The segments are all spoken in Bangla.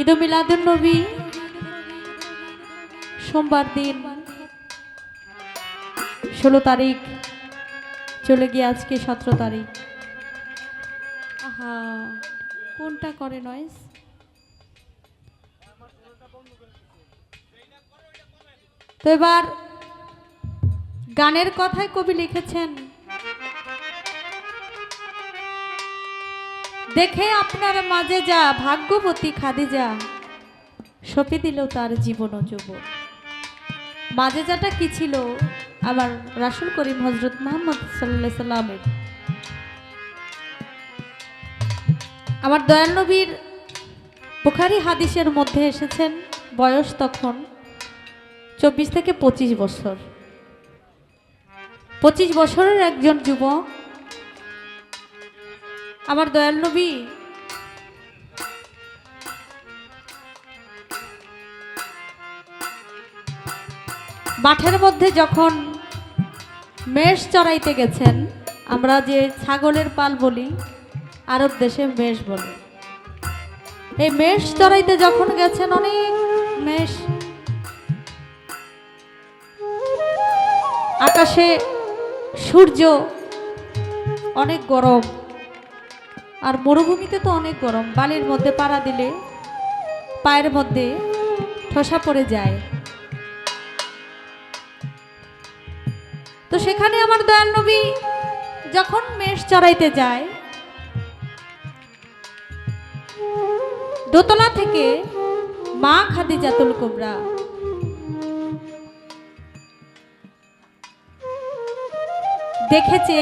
ঈদ মিলাদুন নবী। সোমবার দিন ষোলো তারিখ চলে গিয়ে আজকে সতেরো তারিখ। আহা, কোনটা করে নয়েস তো এবার গানের কথায় কবি লিখেছেন। দেখে আপনার মাঝে যা ভাগ্যবতী খাদিজা। সপে দিল তার জীবন ও যুবন। মাঝে যাটা কি ছিল? আমার রাসুল করিম হজরত মোহাম্মদ সাল্লাহ সাল্লামের। আমার দয়াল নবীর বুখারি হাদিসের মধ্যে এসেছেন বয়স তখন চব্বিশ থেকে পঁচিশ বছর। পঁচিশ বছরের একজন যুবক আমার দয়াল নবী। মাঠের মধ্যে যখন মেষ চড়াইতে গেছেন, আমরা যে ছাগলের পাল বলি, আরব দেশে মেষ বলি। এই মেষ চড়াইতে যখন গেছেন অনেক মেষ, আকাশে সূর্য, অনেক গরম। আর মরুভূমিতে তো অনেক গরম। বালির মধ্যে পাড়া দিলে পায়ের মধ্যে ঠসা পড়ে যায়। তো সেখানে আমার দয়াল নবী যখন মেষ চড়াইতে যায়, দোতলা থেকে মা খাদিজাতুল কোবরা। দেখেছে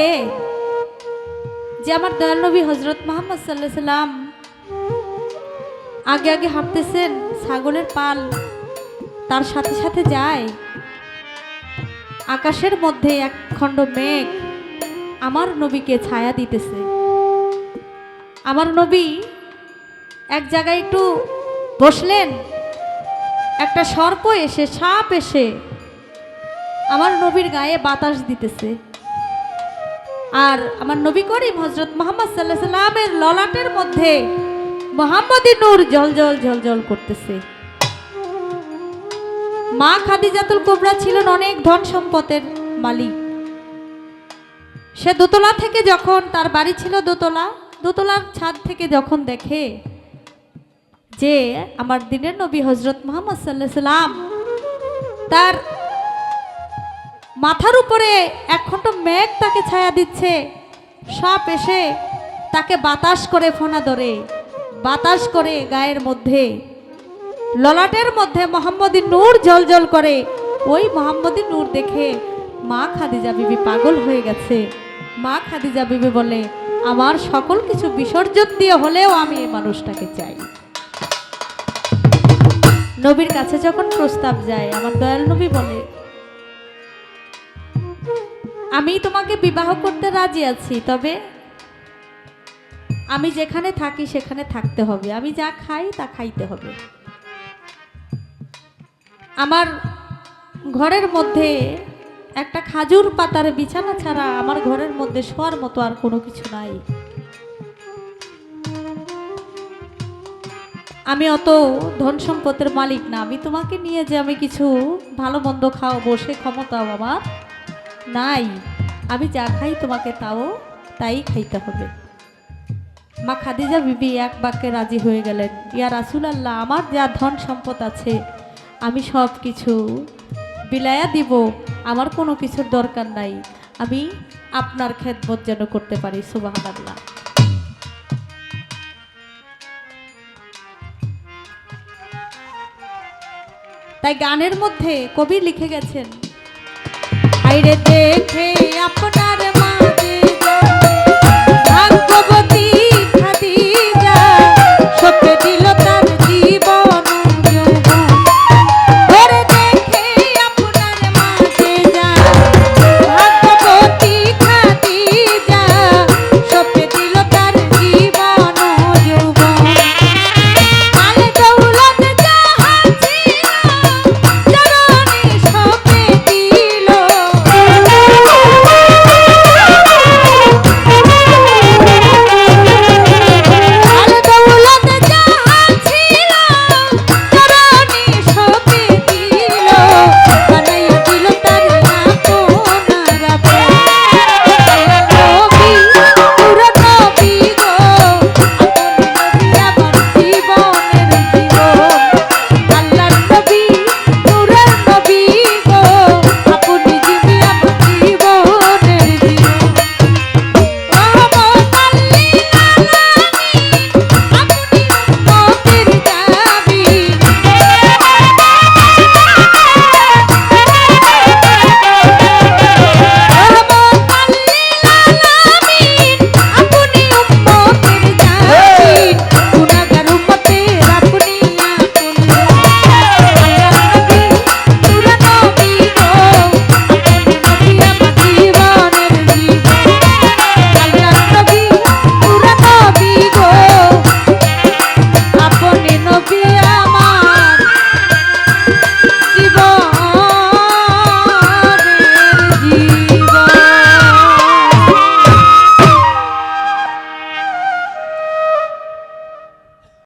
যে আমার দয়াল নবী হজরত মোহাম্মদ সাল্লাহ সাল্লাম আগে আগে হাঁটতেছেন ছাগলের পাল, তার সাথে সাথে যায়। আকাশের মধ্যে এক খণ্ড মেঘ আমার নবীকে ছায়া দিতেছে। আমার নবী এক জায়গায় একটু বসলেন, একটা সর্প এসে, সাপ এসে আমার নবীর গায়ে বাতাস দিতেছে। আর আমার নবী করিম হজরত মোহাম্মদ সাল্লাহ সাল্লামের ললাটের মধ্যে মোহাম্মদী নূর জল জল জল জল করতেছে। মা খাদিজাতুল কোবরা ছিলেন অনেক ধন সম্পদের মালিক। সে দোতলা থেকে যখন, তার বাড়ি ছিল দোতলা, দোতলার ছাদ থেকে যখন দেখে যে আমার দিনের নবী হজরত মোহাম্মদ সাল্লাহ সাল্লাম তার মাথার উপরে একখণ্ড মেঘ তাকে ছায়া দিচ্ছে। সাপ এসে তাকে বাতাস করে ফোনা ধরে, বাতাস করে গায়ের মধ্যে। ললাটের মধ্যে মোহাম্মদী নূর জল জল করে, ওই মোহাম্মদী নূর দেখে মা খাদিজা বিবি পাগল হয়ে গেছে। মা খাদিজা বিবি বলে, আমার সকল কিছু বিসর্জন দিয়ে হলেও আমি এই মানুষটাকে চাই। নবীর কাছে যখন প্রস্তাব যায়, আমার দয়াল নবী বলে আমি তোমাকে বিবাহ করতে রাজি আছি, তবে আমি যেখানে থাকি সেখানে থাকতে হবে। আমি যা খাই তা খাইতে হবে। আমার ঘরের মধ্যে একটা খাজুর পাতার বিছানা ছাড়া আমার ঘরের মধ্যে শোয়ার মতো আর কোনো কিছু নাই। আমি অত ধন সম্পদের মালিক না। আমি তোমাকে নিয়ে যে আমি কিছু ভালো মন্দ খাও বসে ক্ষমতাও আমার নাই, আমি যা খাই তোমাকে তাও তাই খাইতে হবে। মা খাদিজা বিবি এক বাক্যে রাজি হয়ে গেলেন, ইয়া রাসুল আল্লাহ আমার যা ধন সম্পদ আছে, আমি সব কিছু বিলায়া দিব, আমার কোনো কিছুর দরকার নাই, আমি আপনার খেদমত যেন করতে পারি সুবাহ আল্লাহ তাই গানের মধ্যে কবি লিখে গেছেন আইরে দেখে আপনার মাঝে ভাগ্যবতী